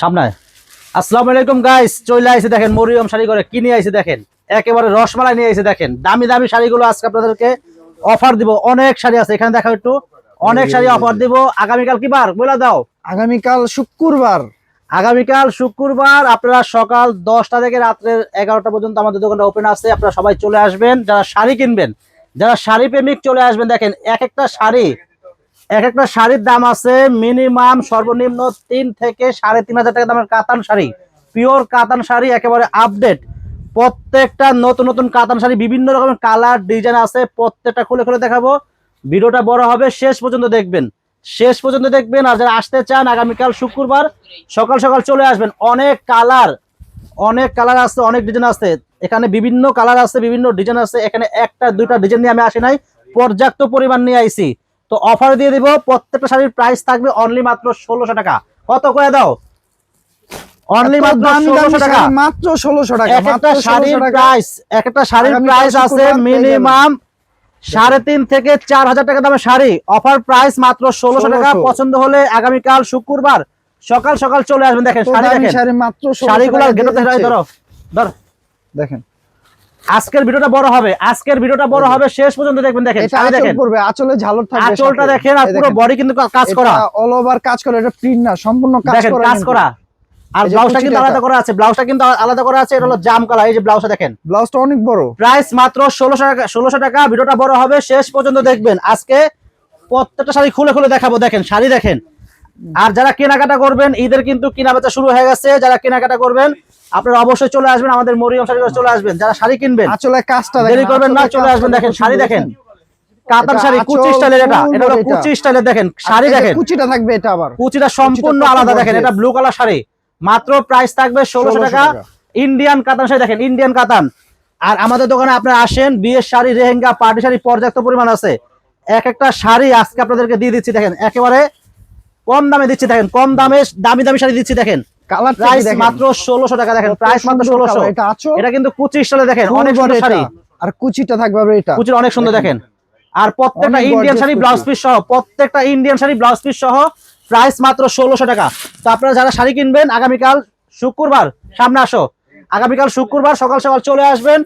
সামনে আসসালামু আলাইকুম গাইস চলে আইছে দেখেন মরিয়ম শাড়ি করে কিনে আইছে দেখেন? একেবারে রসমালাই নিয়ে আইছে দেখেন। দামি দামি শাড়িগুলো আজকে আপনাদেরকে অফার দিব। অনেক শাড়ি আছে এখানে দেখো একটু। অনেক শাড়ি অফার দিব। আগামীকাল কি বার? বলে দাও। আগামীকাল শুক্রবার। আগামীকাল শুক্রবার আপনারা সকাল দশটা থেকে রাত্রে এগারোটা পর্যন্ত আমাদের দোকানটা ওপেন আছে। আপনারা সবাই চলে আসবেন। যারা শাড়ি কিনবেন যারা শাড়ি প্রেমিক চলে আসবেন দেখেন এক একটা শাড়ি এক একটা শাড়ির দাম আছে মিনিমাম সর্বনিম্ন তিন থেকে সাড়ে তিন হাজার টাকা দামের কাতান শাড়ি। পিওর কাতান শাড়ি, একেবারে আপডেট প্রত্যেকটা নতুন নতুন কাতান শাড়ি, বিভিন্ন রকমের কালার, ডিজাইন আছে, প্রত্যেকটা খুলে খুলে দেখাবো। ভিডিওটা বড় হবে, শেষ পর্যন্ত দেখবেন। শেষ পর্যন্ত দেখবেন, আর যারা আসতে চান, আগামীকাল শুক্রবার সকাল সকাল চলে আসবেন। অনেক কালার অনেক কালার আছে, অনেক ডিজাইন আছে। এখানে বিভিন্ন কালার আছে, বিভিন্ন ডিজাইন আছে। এখানে একটা, দুইটা ডিজাইন নিয়ে আমি আসি নাই। পর্যাপ্ত পরিমাণ নিয়ে আইছি। তো অফার দিয়ে দিব প্রত্যেকটা শাড়ির প্রাইস থাকবে অনলি মাত্র ষোলোশো টাকা। কত করে দাও? অনলি মাত্র টাকা। মাত্র ষোলোশো টাকা একটা শাড়ির প্রাইস একটা শাড়ির প্রাইস আছে মিনিমাম সাড়ে তিন থেকে চার হাজার টাকা দামের শাড়ি। অফার প্রাইস মাত্র ষোলোশো টাকা। পছন্দ হলে আগামীকাল শুক্রবার সকাল সকাল চলে আসবেন। দেখেন শাড়ি দামি দেখেন। শাড়ি মাত্র শাড়িগুলো ধর। দেখেন। আজকের ভিডিওটা বড় হবে আজকের ভিডিওটা বড় হবে শেষ পর্যন্ত দেখবেন দেখেন আঁচল দেখেন। পড়বে আঁচলে ঝালর থাকবে আঁচলটা দেখেন আর পুরো বডি কিন্তু কাজ করা। অল ওভার কাজ করা এটা প্রিন্ট না সম্পূর্ণ কাজ করা কাজ করা। আর ব্লাউজটা কিন্তু আলাদা করা আছে ব্লাউজটা কিন্তু আলাদা করা আছে এটা হলো জাম কালার এই যে ব্লাউজটা দেখেন। ব্লাউজটা অনেক বড়। প্রাইস মাত্র ষোলোশো টাকা ষোলোশো টাকা ভিডিওটা বড় হবে শেষ পর্যন্ত দেখবেন। আজকে প্রত্যেকটা শাড়ি খুলে খুলে দেখাবো দেখেন শাড়ি দেখেন। আর যারা কেনাকাটা করবেন ঈদের কিন্তু কেনা বেচা শুরু হয়ে গেছে যারা কেনাকাটা করবেন আপনারা অবশ্যই চলে আসবেন আমাদের মরিয়ম শাড়ি চলে আসবেন। যারা শাড়ি কিনবেন আঁচলে কাজটা দেরি করবেন না চলে আসবেন দেখেন শাড়ি দেখেন। কাতান শাড়ি কুচি স্টাইলের এটা এটা হলো কুচি স্টাইলের দেখেন শাড়ি দেখেন। কুচিটা থাকবে এটা আবার। কুচিটা সম্পূর্ণ আলাদা দেখেন এটা ব্লু কালার শাড়ি। মাত্র প্রাইস থাকবে 1600 টাকা। টাকা। ইন্ডিয়ান কাতান শাড়ি দেখেন ইন্ডিয়ান কাতান। আর আমাদের দোকানে আপনারা আসেন বিয়ের শাড়ি রেহেঙ্গা পার্টি শাড়ি পর্যাপ্ত পরিমাণ আছে। এক একটা শাড়ি আজকে আপনাদেরকে দিয়ে দিচ্ছি দেখেন একেবারে কম দামে দিচ্ছি দেখেন কম দামে দামি দামি শাড়ি দিচ্ছি দেখেন। কালার প্রাইস মাত্র ষোলোশো টাকা দেখেন। প্রাইস মাত্র ষোলোশো। এটা আঁচল এটা কিন্তু কুচি স্টাইলে দেখেন অনেক সুন্দর শাড়ি। আর কুচিটা থাকবে এটা। কুচির অনেক সুন্দর দেখেন। আর প্রত্যেকটা ইন্ডিয়ান শাড়ি ব্লাউজ পিস সহ প্রত্যেকটা ইন্ডিয়ান শাড়ি ব্লাউজ পিস সহ প্রাইস মাত্র ষোলোশো টাকা। তো আপনারা যারা শাড়ি কিনবেন আগামীকাল শুক্রবার সামনে আসো। আগামীকাল শুক্রবার সকাল সকাল চলে আসবেন।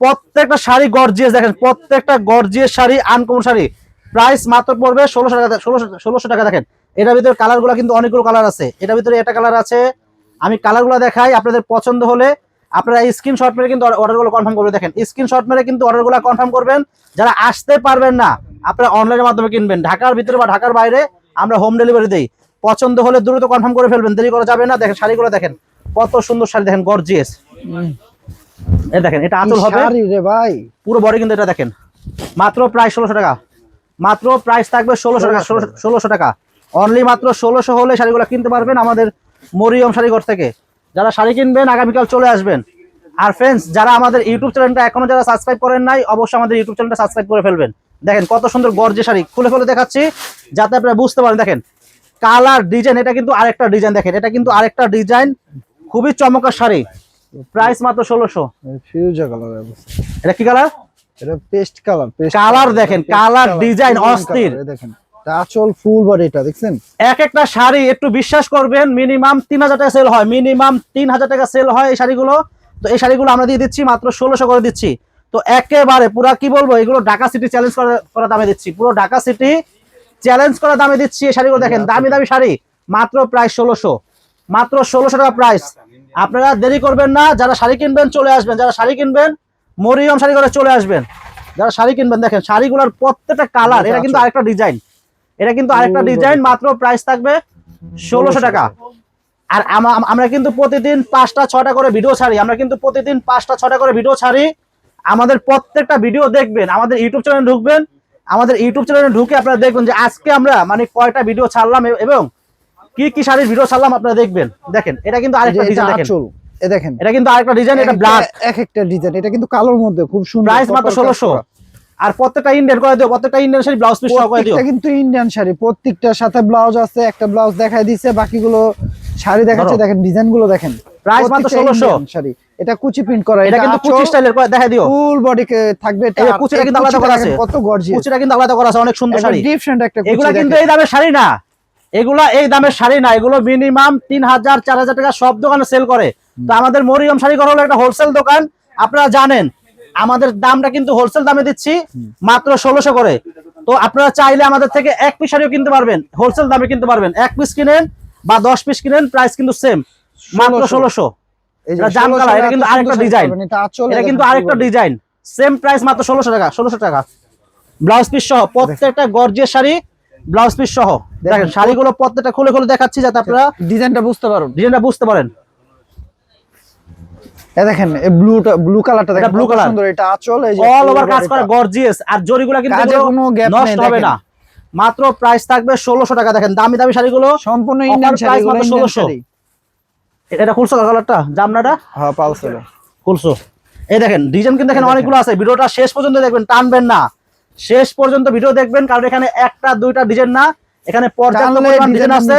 প্রত্যেকটা শাড়ি গর্জিয়াস দেখেন প্রত্যেকটা gorgeous sari uncommon sari. Price মাত্র পড়বে ষোলোশো টাকা ষোলোশো ষোলোশো টাকা দেখেন। এটার ভিতরে কালারগুলো কিন্তু অনেকগুলো কালার আছে। এটার ভিতরে একটা কালার আছে আমি কালারগুলো দেখাই আপনাদের পছন্দ হলে আপনারা স্ক্রিনশট মেরে কিন্তু অর্ডারগুলো কনফার্ম করবে দেখেন স্ক্রিনশট মেরে কিন্তু অর্ডারগুলো কনফার্ম করবেন। যারা আসতে পারবেন না আপনারা অনলাইনের মাধ্যমে কিনবেন। ঢাকার ভিতরে বা ঢাকার বাইরে আমরা হোম ডেলিভারি দেই। পছন্দ হলে দ্রুত কনফার্ম করে ফেলবেন। দেরি করা যাবে না। দেখেন শাড়িগুলো দেখেন কত সুন্দর শাড়ি। দেখেন গর্জিয়াস। এই দেখেন এটা আঁচল হবে। শাড়ি রে ভাই? পুরো বডি কিন্তু এটা দেখেন। মাত্র প্রাইস ষোলোশো টাকা। মাত্র প্রাইস থাকবে ষোলোশো টাকা ষোলোশো টাকা। অনলি মাত্র ষোলোশো হলে শাড়িগুলো কিনতে পারবেন আমাদের মরিয়ম শাড়িঘর থেকে। যারা শাড়ি কিনবেন আগামীকাল চলে আসবেন। আর ফ্রেন্ডস যারা আমাদের ইউটিউব চ্যানেলটা এখনও যারা সাবস্ক্রাইব করেন নাই অবশ্যই আমাদের ইউটিউব চ্যানেলটা সাবস্ক্রাইব করে ফেলবেন। দেখেন কত সুন্দর গর্জে শাড়ি। খুলে খুলে দেখাচ্ছি যাতে আপনারা বুঝতে পারেন। দেখেন কালার ডিজাইন এটা কিন্তু আরেকটা ডিজাইন দেখেন। এটা কিন্তু আরেকটা ডিজাইন খুবই চমৎকার শাড়ি। প্রাইস মাত্র ষোলোশো। ফিউজা কালার এটা কি কালার এটা পেস্ট কালার Colour দেখেন, কালার ডিজাইন অস্থির। দেখেন। আঁচল ফুল বডি এটা দেখছেন? এক একটা শাড়ি একটু বিশ্বাস করবেন মিনিমাম তিন হাজার টাকা সেল হয়। মিনিমাম তিন হাজার টাকা সেল হয় এই শাড়িগুলো। তো এই শাড়িগুলো আমরা দিয়ে দিচ্ছি মাত্র ষোলোশো করে দিচ্ছি। তো একেবারে পুরা কি বলব এগুলো ঢাকা সিটি চ্যালেঞ্জ করা দামে দিচ্ছি। পুরো ঢাকা সিটি চ্যালেঞ্জ করা দামে দিচ্ছি এই শাড়িগুলো দেখেন দামি দামি শাড়ি মাত্র প্রাইস ষোলোশো। মাত্র ষোলোশো টাকা প্রাইস আপনারা দেরি করবেন না যারা শাড়ি কিনবেন চলে আসবেন। যারা শাড়ি কিনবেন মরিয়ম শাড়ি করে চলে আসবেন। যারা শাড়ি কিনবেন দেখেন শাড়িগুলোর প্রত্যেকটা কালার এটা কিন্তু আরেকটা ডিজাইন এটা কিন্তু আরেকটা ডিজাইন মাত্র প্রাইস থাকবে ষোলোশো টাকা। আর আমরা কিন্তু প্রতিদিন পাঁচটা ছটা করে ভিডিও ছাড়ি। আমরা কিন্তু প্রতিদিন পাঁচটা ছটা করে ভিডিও ছাড়ি। আমাদের প্রত্যেকটা ভিডিও দেখবেন আমাদের ইউটিউব চ্যানেলে ঢুকবেন। আমাদের ইউটিউব চ্যানেলে ঢুকে আপনারা দেখবেন যে আজকে আমরা মানে কয়টা ভিডিও ছাড়লাম এবং কি কি শাড়ির ভিডিও ছাড়লাম আপনারা দেখবেন। দেখেন এটা কিন্তু আরেকটা ডিজাইন দেখেন। দেখেন। এটা কিন্তু আরেকটা ডিজাইন এটা এক ব্ল্যাক একটা- এক একটা ডিজাইন এটা কিন্তু কালোর মধ্যে খুব সুন্দর প্রাইস মাত্র proper কাজ ষোলোশো। করা। আর প্রত্যেকটা ইন্ডিয়ান করে দিও প্রত্যেকটা ইন্ডিয়ান শাড়ি ব্লাউজ পিস করে দিও। কিন্তু ইন্ডিয়ান শাড়ি প্রত্যেকটার সাথে ব্লাউজ আছে একটা ব্লাউজ দেখাই দিছে বাকিগুলো শাড়ি দেখাচ্ছে দেখেন ডিজাইনগুলো দেখেন। প্রাইস মাত্র প্রত্যেকটা ষোলোশো। Indian শাড়ি এটা কুচি প্রিন্ট করা এটা কিন্তু কুচি স্টাইলের করে দেখা দিও। ফুল বডি থাকবে এটা কুচিটা কিন্তু আলাদা করা আছে। কত গর্জিয়াস কুচিটা কিন্তু আলাদা করা আছে অনেক সুন্দর শাড়ি। ডিফারেন্ট একটা কুচি এগুলা কিন্তু এই দামের শাড়ি না। এগুলা এই দামের শাড়ি না এগুলো মিনিমাম তিন হাজার চার হাজার টাকা সব দোকানে সেল করে। তো আমাদের মরিয়ম শাড়ি ঘর হলো একটা হোলসেল দোকান আপনারা জানেন। আমাদের দামটা কিন্তু হোলসেল দামে দিচ্ছি মাত্র ষোলোশো করে। তো আপনারা চাইলে আমাদের থেকে এক পিস শাড়িও কিনতে পারবেন হোলসেল দামে কিনতে পারবেন। এক পিস কিনেন বা দশ পিস কিনেন প্রাইস কিন্তু সেম মাত্র ষোলোশো। এটা জাম 1600 কালার, এটা টাকা কিন্তু আরেকটা ডিজাইন। এটা কিন্তু আরেকটা ডিজাইন সেম প্রাইস মাত্র ষোলোশো টাকা ষোলোশো টাকা। ব্লাউজ পিস সহ প্রত্যেকটা শাড়ি ব্লাউজ পিস সহ। দেখেন শাড়িগুলো প্রত্যেকটা খুলে খুলে দেখাচ্ছি যাতে আপনারা ডিজাইনটা বুঝতে পারুন। ডিজাইনটা বুঝতে পারেন। দেখেন এই ব্লুটা ব্লু কালারটা দেখেন ব্লু color। সুন্দর এটা আঁচল এই যে অল ওভার কাজ করে গর্জিয়াস আর জরিগুলো কিন্তু কোনো gap নেই, নষ্ট হবে না। মাত্র প্রাইস থাকবে ষোলোশো টাকা দেখেন দামি দামি শাড়িগুলো। সম্পূর্ণ ইন্ডিয়ান price শাড়ি মাত্র 1600 এটা খুলছো কালারটা জামনাটা? হ্যাঁ খুলছো। এই দেখেন ডিজাইন কিন্তু দেখেন। অনেকগুলো আছে। ভিডিওটা শেষ পর্যন্ত দেখবেন টানবেন না। শেষ পর্যন্ত ভিডিও দেখবেন কারণ এখানে একটা দুইটা ডিজাইন না। এখানে পর্যাপ্ত পরিমাণ ডিজাইন আছে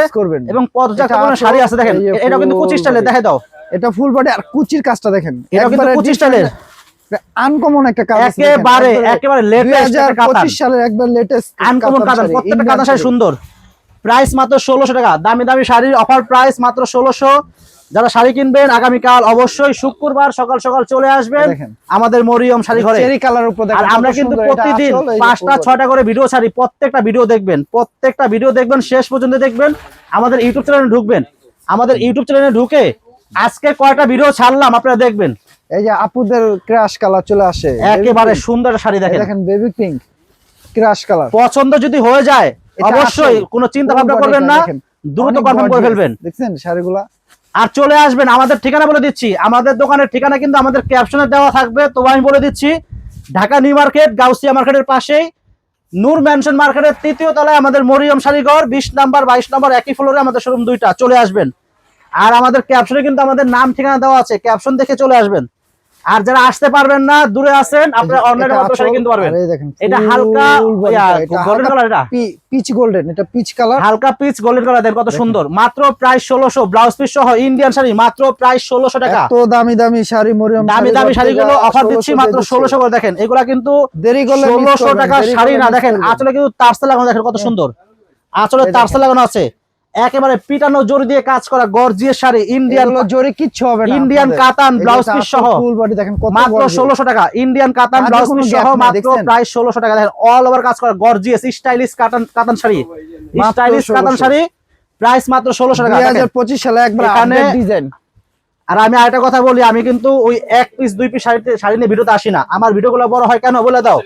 এবং পর্যাপ্ত পরিমাণ শাড়ি আছে। দেখেন এটা কিন্তু full কুচি স্টাইলে দেখে দাও। এটা ফুল বডি আর কুচির কাজটা দেখেন। এটা কিন্তু কুচি স্টাইলের। আনকমন একটা কাজ একেবারে একেবারে লেটেস্ট কাতান। পঁচিশ সালের একবার লেটেস্ট আনকমন কাতান প্রত্যেকটা কাতান শাড়ি সুন্দর। প্রাইস মাত্র ষোলোশো টাকা। দামি দামি শাড়ির অফার প্রাইস মাত্র ষোলোশো। যারা শাড়ি কিনবেন আগামীকাল অবশ্যই শুক্রবার সকাল সকাল চলে আসবেন আমাদের মরিয়ম শাড়ি ঘরে। চেরি কালার উপর আর আমরা কিন্তু প্রতিদিন পাঁচটা। ছয়টা করে ভিডিও ছাড়ি প্রত্যেকটা ভিডিও দেখবেন প্রত্যেকটা ভিডিও দেখবেন শেষ পর্যন্ত দেখবেন আমাদের ইউটিউব চ্যানেলে ঢুকবেন। আমাদের ইউটিউব চ্যানেলে ঢুকে আজকে কয়টা ভিডিও ছাড়লাম আপনারা দেখবেন। এই যে আপুদের ক্রাশ কালার চলে আসে। একেবারে সুন্দর শাড়ি দেখেন। দেখেন বেবি পিঙ্ক ক্রাশ কালার পছন্দ যদি হয়ে যায় অবশ্যই কোনো চিন্তা ভাবনা করবেন না। দ্রুত কনফার্ম করে ফেলবেন। দেখছেন শাড়িগুলা? আর চলে আসবেন আমাদের ঠিকানা বলে দিচ্ছি। আমাদের দোকানের ঠিকানা কিন্তু আমাদের ক্যাপশনে দেওয়া থাকবে তো আমি বলে দিচ্ছি ঢাকা নিউ মার্কেট গাউসিয়া মার্কেটের পাশেই। নূর ম্যানশন মার্কেটের তৃতীয় তলায় আমাদের মরিয়ম শাড়িঘর বিশ নাম্বার বাইশ নাম্বার একই ফ্লোরে আমাদের শোরুম দুইটা। চলে আসবেন। আর আমাদের ক্যাপশনে কিন্তু আমাদের নাম ঠিকানা দেওয়া আছে। ক্যাপশন দেখে চলে আসবেন। আর যারা আসতে পারবেন না দূরে আছেন আপনারা অনলাইনে মাত্র কিনতে পারবেন। এই দেখেন এটা হালকা ইয়া, টা, এটা? পিচ গোল্ডেন এটা। পিচ কালার হালকা পিচ গোল্ডেন কালার দেন কত সুন্দর। মাত্র প্রায় ষোলোশো। ব্লাউজ পিস সহ ইন্ডিয়ান শাড়ি মাত্র প্রায় ষোলোশো টাকা। এত দামি দামি শাড়ি মরিয়ম দামি দামি শাড়ি শাড়িগুলো অফার দিচ্ছি মাত্র দিচ্ছে। ষোলোশো করে। দেখেন এগুলা কিন্তু দেরি করলে miss ষোলোশো করবেন, টাকা শাড়ি না। দেখেন। আঁচলে কিন্তু তারসে লাগানো দেখেন কত সুন্দর। আঁচলে এই তারসে লাগানো আছে। একেবারে পিটানো জোর দিয়ে কাজ করা গর্জিয়ে শাড়ি ইন্ডিয়ান জোরে কিচ্ছু হবে না ইন্ডিয়ান কাতান ব্লাউজ পিস সহ। ফুল বডি দেখেন কত মাত্র gorgeous। ষোলোশো টাকা। ইন্ডিয়ান কাতান ব্লাউজ পিস সহ মাত্র? প্রাইস ষোলোশো টাকা। দেখেন অল ওভার কাজ করা গর্জিয়াস স্টাইলিশ কাতান কাতান শাড়ি। স্টাইলিশ কাতান 1600 শাড়ি প্রাইস মাত্র 1600 টাকা। দেখেন। 2025 সালে একবার আপডেট ডিজাইন আর আমি আরেকটা কথা বলি আমি কিন্তু ওই এক পিস দুই পিস শাড়িতে শাড়ি নিয়ে ভিডিওতে আসি না। আমার ভিডিওগুলো বড় হয় কেন বলে দাও?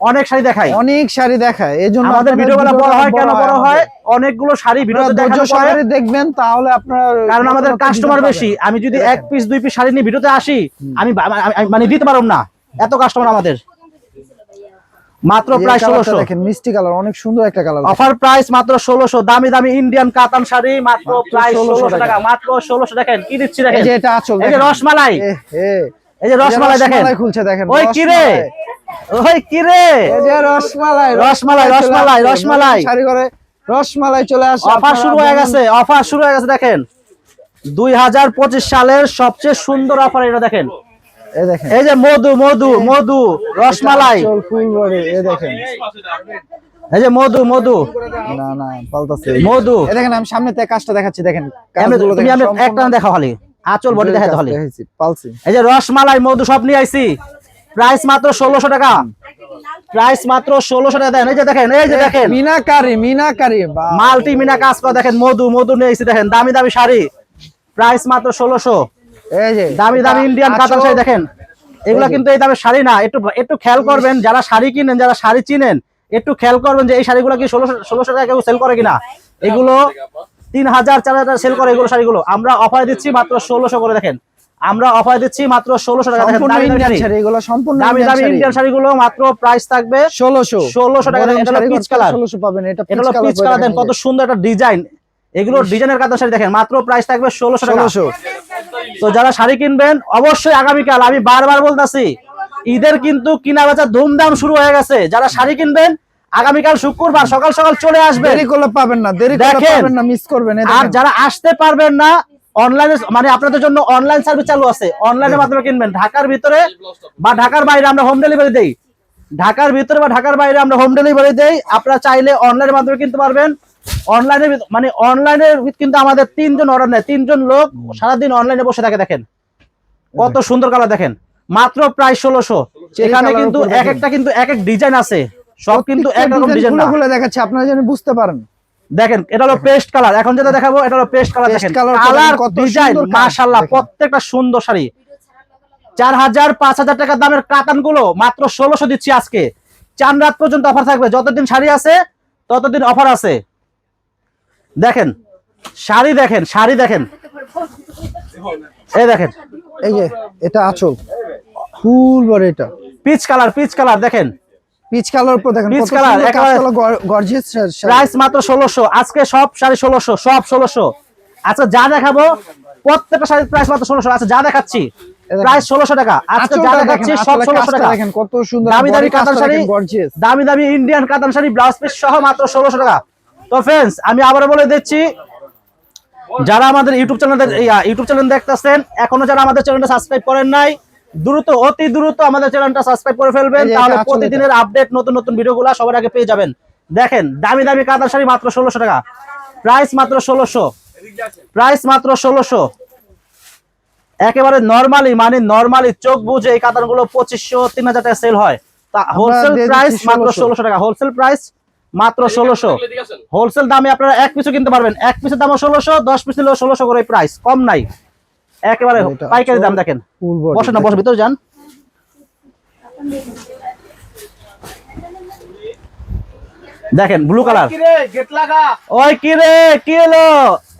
অনেক শাড়ি দেখায় অনেক শাড়ি দেখায় এই জন্য আমাদের ভিডিও ভিডিওগুলো বড় হয় কেন? বড় হয় অনেকগুলো শাড়ি ভিডিওতে পরে দেখবেন তাহলে আপনার কারণ আমাদের কাস্টমার বেশি। আমি যদি এক পিস দুই পিস শাড়ি নিয়ে ভিডিওতে আসি আমি- মানে দিতে পারব না। এত কাস্টমার আমাদের। মাত্র প্রায় ষোলোশো। দেখেন মিষ্টি কালার অনেক সুন্দর একটা কালার অফার প্রাইস মাত্র ষোলোশো দামি দামি ইন্ডিয়ান কাতান শাড়ি মাত্র প্রায় 1600 ষোলোশো টাকা। মাত্র ষোলোশো দেখেন কি দিচ্ছি দেখেন? এটা আঁচল এই যে রসমালাই। এই যে রসমালাই দেখেন। খুলছে দেখেন ওই কি রে? ওই কি রে? এই যে রসমালাই রসমালাই, রসমালাই, রসমালাই। শাড়ি করে রসমালাই চলে আসে অফার শুরু হয়ে গেছে অফার শুরু হয়ে গেছে দেখেন। দুই হাজার পঁচিশ সালের সবচেয়ে সুন্দর অফার এটা দেখেন। এই যে মধু মধু মধু রসমালাই। এই দেখেন। এই যে মধু মধু। না না পাল্টাছে মধু। এই দেখেন আমি সামনে থেকে কাজটা দেখাচ্ছি দেখেন। তুমি আমি একটা দেখা হলি আঁচল বডি দেখা হলি পালছি। এই যে রসমালাই মধু সব নিয়ে আইছি। প্রাইস মাত্র ষোলোশো টাকা। প্রাইস মাত্র ষোলোশো টাকা। দেন এই যে দেখেন এই যে দেখেন। মিনাকারি মিনাকারি মাল্টি মিনা কাজ করা দেখেন মধু মধু নিয়ে আইছি দেখেন। দামি দামি শাড়ি। প্রাইস মাত্র ষোলোশো। এই যে দামি দামি ইন্ডিয়ান কাতান শাড়ি দেখেন। এগুলো কিন্তু এই দামের শাড়ি না একটু একটু খেয়াল করবেন যারা শাড়ি কিনেন যারা শাড়ি চিনেন একটু খেয়াল করবেন যে এই শাড়িগুলো কি ষোলোশো ষোলোশো টাকা কেউ সেল করে কিনা? এগুলো তিন হাজার চার হাজার সেল করে এগুলো শাড়িগুলো। আমরা অফার দিচ্ছি মাত্র ষোলোশো করে দেখেন। আমরা অফার দিচ্ছি মাত্র ষোলোশো টাকা দামি দামি এগুলো সম্পূর্ণ দামি দামি ইন্ডিয়ান শাড়িগুলো মাত্র প্রাইস থাকবে 1600 1600 টাকা করতে color। 1600 পাবেন এটা পিচ কালার দেন কত সুন্দর একটা ডিজাইন এগুলো ডিজাইনের কাতান শাড়ি দেখেন মাত্র প্রাইস থাকবে ষোলোশো টাকা। 1600 তো যারা শাড়ি কিনবেন অবশ্যই আগামীকাল আমি বারবার বলতাছি ঈদের কিন্তু কিনা বেচা ধুমধাম শুরু হয়ে গেছে। যারা শাড়ি কিনবেন আগামীকাল শুক্রবার সকাল সকাল চলে দেরি করলে পাবেন না দেরি। পাবেন না মিস করবেন আর যারা আসতে পারবেন না অনলাইনে মানে আপনাদের জন্য অনলাইন সার্ভিস চালু আছে। অনলাইনের মাধ্যমে কিনবেন। ঢাকার ভিতরে বা ঢাকার বাইরে আমরা হোম ডেলিভারি দেই। ঢাকার ভিতরে বা ঢাকার বাইরে আমরা হোম ডেলিভারি দেই। আপনারা চাইলে অনলাইনের মাধ্যমে কিনতে পারবেন। অনলাইনে মানে অনলাইনে কিন্তু আমাদের তিনজন অর্ডার নেয়। তিনজন লোক সারাদিন অনলাইনে বসে থাকে দেখেন। কত সুন্দর কালার দেখেন। মাত্র প্রায় ষোলোশো। এখানে কিন্তু এক একটা কিন্তু এক এক ডিজাইন আছে। সব কিন্তু একরকম ডিজাইন খুলে দেখাচ্ছি আপনারা যেন বুঝতে পারেন। দেখেন এটা হলো পেস্ট কালার এখন যেটা দেখাবো এটা হলো পেস্ট কালার দেখেন। কালার কত ডিজাইন মাশাআল্লাহ প্রত্যেকটা সুন্দর শাড়ি। চার হাজার পাঁচ হাজার টাকার দামের কাতানগুলো মাত্র ষোলোশো দিচ্ছি আজকে। চার রাত পর্যন্ত অফার থাকবে। যতদিন শাড়ি আছে ততদিন অফার আছে। দেখেন শাড়ি দেখেন শাড়ি দেখেন। এই দেখেন এই যে এটা আঁচল। ফুল বড় এটা। পিচ কালার পিচ কালার দেখেন। পিচ কালার উপর দেখেন একেবারে- কাজ গর্জিয়াস প্রাইস মাত্র ষোলোশো। আজকে সব শাড়ি ষোলোশো সব ষোলোশো। আচ্ছা যা দেখাবো প্রত্যেকটা শাড়ির প্রাইস মাত্র ষোলোশো। আচ্ছা যা দেখাচ্ছি প্রাইস ষোলোশো টাকা। আজকে যা দেখাচ্ছি সব ষোলোশো টাকা। দেখেন কত সুন্দর দামি দামি কাতান শাড়ি গর্জিয়াস দামি দামি ইন্ডিয়ান কাতান শাড়ি ব্লাউজ পিস সহ মাত্র ষোলোশো টাকা। তো ফ্রেন্ডস আমি আবারও বলে দিচ্ছি যারা আমাদের ইউটিউব চ্যানেল ইউটিউব চ্যানেল দেখতেছেন এখনও যারা আমাদের চ্যানেলটা সাবস্ক্রাইব করেন নাই দ্রুত অতি দ্রুত আমাদের চ্যানেলটা সাবস্ক্রাইব করে ফেলবেন তাহলে প্রতিদিনের আপডেট নতুন নতুন ভিডিওগুলো সবার আগে পেয়ে যাবেন। দেখেন দামি দামি কাতান শাড়ি মাত্র ষোলোশো টাকা। প্রাইস মাত্র ষোলোশো। প্রাইস মাত্র ষোলোশো। একেবারে নরমালি মানে নরমালি চোখ বুঝে এই কাতানগুলো পঁচিশশো তিন হাজার টাকা সেল হয়। তা হোলসেল প্রাইস মাত্র ষোলোশো। টাকা। হোলসেল প্রাইস মাত্র ষোলোশো। হোলসেল দামে আপনারা এক পিসও কিনতে পারবেন। এক পিসের দাম ষোলোশো দশ পিস নিলেও ষোলোশো করে প্রাইস কম নাই। একেবারে পাইকারি দাম দেখেন। বসে না বসে ভিতরে যান। দেখেন ব্লু কালার ওই কি রে কি হলো?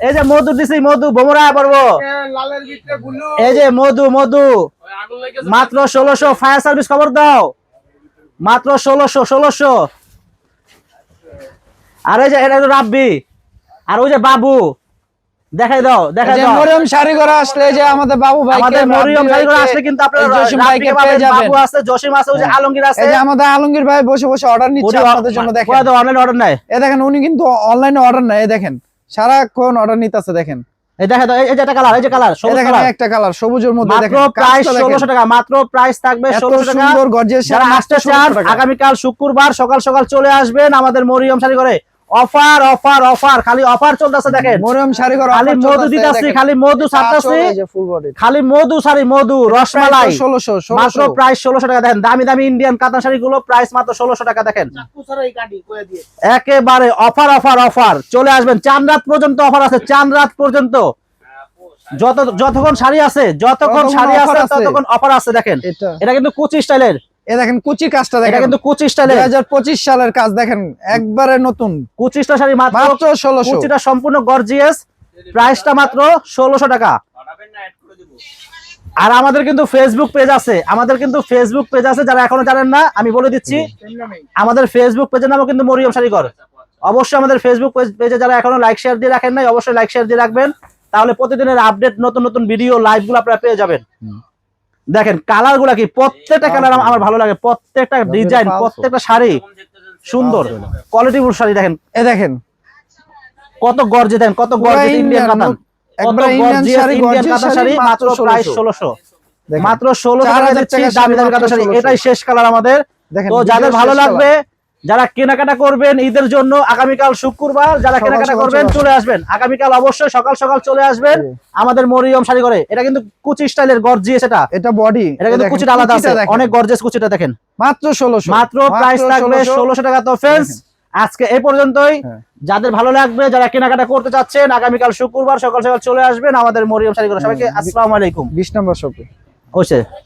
এই যে মধু দিছি মধু বোমরা পারব। এই যে মধু মধু। মাত্র ষোলোশো ফায়ার সার্ভিস খবর দাও। মাত্র ষোলোশো ষোলোশো। আর এই যে এটা হলো রাব্বি। আর ওই যে বাবু। দেখাই দাও দেখাই দাও। মরিয়ম শাড়ি করে আসলে যে আমাদের বাবু ভাই আমাদের মরিয়ম কারিগর আসলে কিন্তু আপনারা জসিম ভাইকে রাব্বিকে পেয়ে যাবেন। বাবু আছে জসিম আছে ওই যে হ্যাঁ। আলমগীর আছে এই যে আমাদের আলমগীর ভাই বসে বসে অর্ডার নিচ্ছে আপনাদের জন্য দেখেন। অনলাইন অর্ডার নেয় এ দেখেন উনি কিন্তু অনলাইনে অর্ডার নেয় এই দেখেন। সারাক্ষণ অর্ডার নিতেছে দেখেন। এই দেখে দাও এই এই যে একটা কালার এই যে কালার সবুজ কালার একটা কালার সবুজের মধ্যে মাত্র প্রাইস কাজটা দেখেন। ষোলোশো টাকা মাত্র প্রাইস থাকবে এত ষোলোশো টাকা। সুন্দর গর্জিয়াস চান আগামীকাল শুক্রবার সকাল সকাল চলে আসবেন আমাদের মরিয়ম শাড়ি করে অফার অফার অফার খালি অফার চলতেছে দেখেন। মরিয়ম শাড়ি করে খালি মধু দিতাছি খালি মধু ছাড়তাছি। খালি মধু শাড়ি মধু রসমালাই। ষোলোশো মাত্র প্রাইস ষোলোশো টাকা। দেখেন দামি দামি ইন্ডিয়ান কাতান শাড়ি গুলো প্রাইস মাত্র ষোলোশো টাকা দেখেন। একেবারে অফার অফার অফার চলে আসবেন। চান রাত পর্যন্ত অফার আছে। চান রাত পর্যন্ত। যত যতক্ষণ শাড়ি আছে যতক্ষণ শাড়ি আছে। ততক্ষণ অফার আছে দেখেন। এটা। এটা কিন্তু কুচি স্টাইলের এ দেখেন কুচি কাজটা দেখেন। কিন্তু কুচি সালের কাজ দেখেন একবারে নতুন। কুচিটা শাড়ি মাত্র কুচিটা সম্পূর্ণ গর্জিয়াস প্রাইসটা মাত্র টাকা। আর আমাদের কিন্তু ফেসবুক পেজ আছে। আমাদের কিন্তু ফেসবুক পেজ আছে যারা এখনও জানেন না আমি বলে দিচ্ছি। আমাদের ফেসবুক পেজের নামও কিন্তু মরিয়ম শাড়িঘর অবশ্যই আমাদের ফেসবুক পেজে যারা এখনও লাইক শেয়ার দিয়ে রাখেন নাই অবশ্যই লাইক শেয়ার দিয়ে রাখবেন। তাহলে প্রতিদিনের আপডেট নতুন নতুন ভিডিও লাইভগুলো আপনারা পেয়ে যাবেন। দেখেন কালারগুলা কি? প্রত্যেকটা কালার আমার ভালো লাগে। প্রত্যেকটা ডিজাইন প্রত্যেকটা শাড়ি সুন্দর। কোয়ালিটি ফুল শাড়ি দেখেন। এ দেখেন। কত গর্জে দেন কত গর্জে ইন্ডিয়ান কাতান। কত গর্জে ইন্ডিয়ান কাতান শাড়ি, মাত্র প্রায় 1600 ষোলোশো। মাত্র ষোলোশো চার টাকা হাজার দিচ্ছি দামি কাতান শাড়ি। এটাই শেষ কালার আমাদের। দেখেন তো যাদের ভালো লাগবে যারা কেনাকাটা করবেন ঈদের জন্য আগামীকাল শুক্রবার যারা কেনাকাটা করবেন চলে আসবেন। আগামীকাল অবশ্যই সকাল সকাল চলে আসবেন। আমাদের মরিয়ম শাড়ি করে এটা কিন্তু কুচি স্টাইলের গর্জিয়াস এটা। এটা বডি এটা কিন্তু কুচিটা আলাদা আছে। অনেক গর্জিয়াস কুচিটা দেখেন। মাত্র ষোলোশো। মাত্র প্রাইস থাকবে ষোলোশো। টাকা তো ফ্রেন্ডস আজকে এই পর্যন্তই। হ্যাঁ। যাদের ভালো লাগবে যারা কেনাকাটা করতে চাচ্ছেন আগামীকাল শুক্রবার সকাল সকাল চলে আসবেন আমাদের মরিয়ম শাড়ি করে সবাইকে আসসালামু আলাইকুম। বিশ নম্বর শপে ওসে